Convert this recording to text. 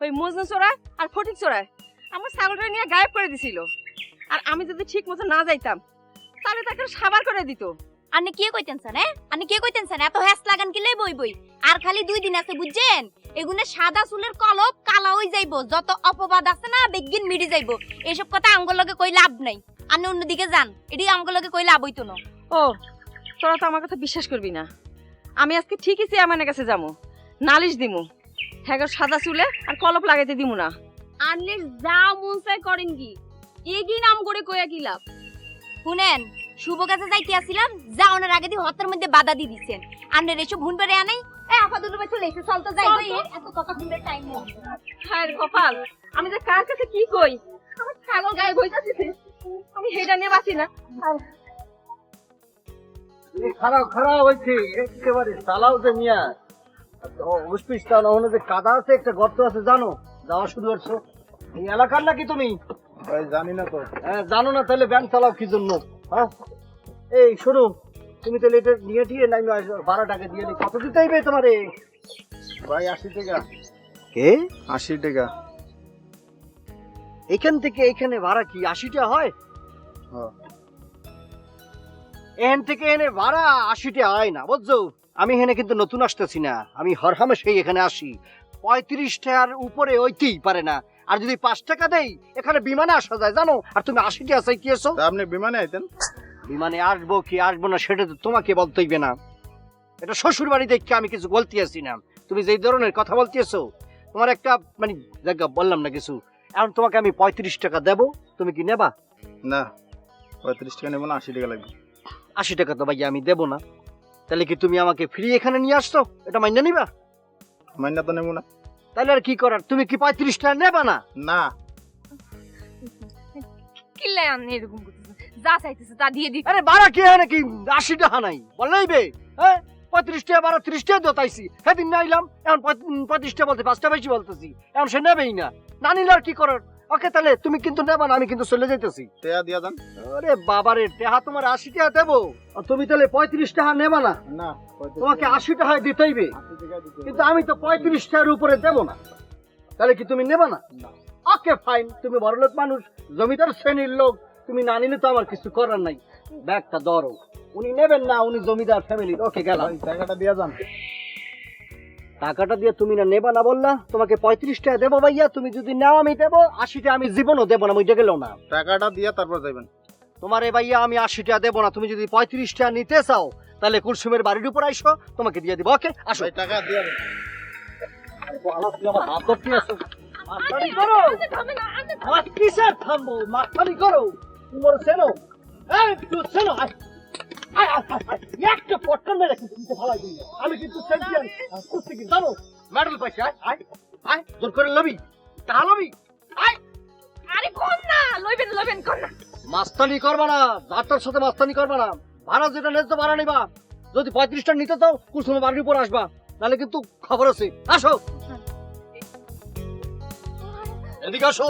ওই মজনু চোরায় আর ফটিক চোরায় আমার ছাগলটা নিয়ে গায়েব করে দিছিল। আর আমি যদি ঠিক মতো না যাইতাম তাহলে তাকে সাবার করে দিত। আপনি কি কইতেন স্যার হ্যাঁ আপনি কি কইতেন স্যার এত হ্যাস লাগান কি বই বই? আর খালি দুই দিন আছে বুঝছেন? এগুনে সাদা চুলের কলপ কালা হই যাইব। যত অপবাদ আছে না বেগিন মিডি যাইব। এসব কথা আমগো লগে কই লাভ নাই। আপনি অন্যদিকে যান। এটি আমগো লগে কই লাভ হইতো না। ও তোরা তো আমার কথা বিশ্বাস করবি না। আমি আজকে ঠিকই চেয়ারম্যানের কাছে যাব। নালিশ দিমু। হ্যাঁ সাদা চুলে আর কলপ লাগাইতে দিমু না। আনলে যা মন চাই করেন কি? এগিয়ে নাম করে কইয়া কি লাভ? শুনেন শুভ কাছে যাইতে আসছিলাম যাওয়ানোর আগে দিয়ে হত্যার মধ্যে বাধা দিয়ে দিচ্ছেন আপনার এসব ভুন পেরে আনাই? এই আপাদুল ভাই চলে এসে চল তো যাই। এত কথা শুনতে টাইম নেই। হ্যাঁ কপাল আমি যে কার কাছে কি কই? আমার ছাগল গায়ে বইতাছে আমি হেডা নিয়ে বাঁচি না। খারাপ খারাপ হয়েছে একেবারে চালাও যে মিয়া। বুঝপিস না ওখানে যে কাদা আছে একটা গর্ত আছে জানো? যাওয়া শুরু করছ। এই এলাকার নাকি তুমি? জানি না তো। হ্যাঁ জানো না তাহলে ব্যাংক চালাও কি জন্য? হ্যাঁ? এই শোনো তুমি তাহলে এটা নিয়ে টিয়ে নাই ভাড়াটাকে দিয়ে কত দিতে হইবে তোমারে? ভাই আশি টাকা। কে? আশি টাকা। এখান থেকে এখানে ভাড়া কি আশিটা হয়? হ্যাঁ। এখান থেকে এনে ভাড়া আশিটা হয় না বুঝছ? আমি এখানে কিন্তু নতুন আসতেছি না। আমি হরহামেশাই এখানে আসি। পঁয়ত্রিশ টাকার উপরে ওইতেই পারে না। আর যদি পাঁচ টাকা দেই এখানে বিমানে আসা যায় জানো? আর তুমি আশি টাকা কি তা আপনি বিমানে আইতেন। বিমানে আসব কি আসব না সেটা তো তোমাকে বলতে হইবে না। এটা শ্বশুর বাড়ি দেখে আমি কিছু বলতে আসি না। তুমি যেই ধরনের কথা বলতে বলতেছো তোমার একটা মানে জায়গা বললাম না কিছু। এখন তোমাকে আমি পঁয়ত্রিশ টাকা দেবো তুমি কি নেবা? না পঁয়ত্রিশ টাকা নেব না আশি টাকা লাগবে। আশি টাকা তো ভাই আমি দেবো না। তাহলে কি তুমি আমাকে ফ্রি এখানে নিয়ে আসছো? এটা মান্য নিবা? মাইনা তো নেব না। তাহলে আর কি করার? তুমি কি পঁয়ত্রিশ টাকা নেবা না? না। কিল্লে আপনি এরকম করতেছেন যা চাইতেছে তা দিয়ে দিতে আরে বাড়া কি হয় নাকি আশি টাকা নাই? বে। হ্যাঁ? পঁয়ত্রিশ টাকা বারো ত্রিশ টাকা দোতাইছি সেদিন নাইলাম এখন পঁয়- পঁয়ত্রিশ টাকা বলতে পাঁচটা বেশি বলতেছি। এখন সে নেবেই না। না নিলে আর কি করার? ওকে তাহলে তুমি কিন্তু নেবা না আমি কিন্তু চলে যাইতেছি। টাকা দিয়া যান আরে বাবারে টাকা তোমার আশি টাকা দেবো। আর তুমি তাহলে পঁয়ত্রিশ টাকা নেবা না? না তোমাকে আশি টাকা দিতেইবে কিন্তু আমি তো পঁয়ত্রিশ টাকার উপরে দেবো না। তাহলে কি তুমি নেবা না? ওকে ফাইন তুমি বড়লোক মানুষ জমিদার শ্রেণির লোক তুমি না নিলে তো আমার কিছু করার নাই। ব্যাগটা ধরো। উনি নেবেন না উনি জমিদার ফ্যামিলির ওকে গেলাম। জায়গাটা দিয়া যান। টাকাটা দিয়ে তুমি না নেবা না বললা তোমাকে পঁয়ত্রিশ টাকা দেবো ভাইয়া তুমি যদি নাও আমি দেবো আশি টাকা আমি জীবনও দেবো না ওইটা গেলেও না। টাকাটা দিয়া তারপর যাবেন তোমার এ ভাইয়া আমি আশি টাকা দেবো না তুমি যদি পঁয়ত্রিশ টাকা নিতে চাও তাহলে কুলসুমের বাড়ির উপর আইসো তোমাকে দিয়ে দিব ওকে? আসো। ভাই টাকা দিয়া দেন। আমার হাত ধরতে আসো মাস্টারি করো! আমার কিসের থামবো মাস্টারি করো! তোমার সেনো এই তুই সেনো আয়। একটা পটকান মেরে কিন্তু দিতে ভালাই আমি কিন্তু চ্যাম্পিয়ন কুস্তি জানো মেডেল পাইছি আয় আয় আয় জোর করে লবি। টাকা লবি। আয়। আরে কোন না লইবেন লইবেন কোন না। মাস্তানি করবা না যাত্রার সাথে মাস্তানি করবা না। ভাড়া যেটা ন্যায্য ভাড়া নিবা। যদি পঁয়ত্রিশটা নিতে চাও কুসুমের বাড়ির উপর আসবা। নাহলে কিন্তু খবর আছে। আসো। এদিকে আসো।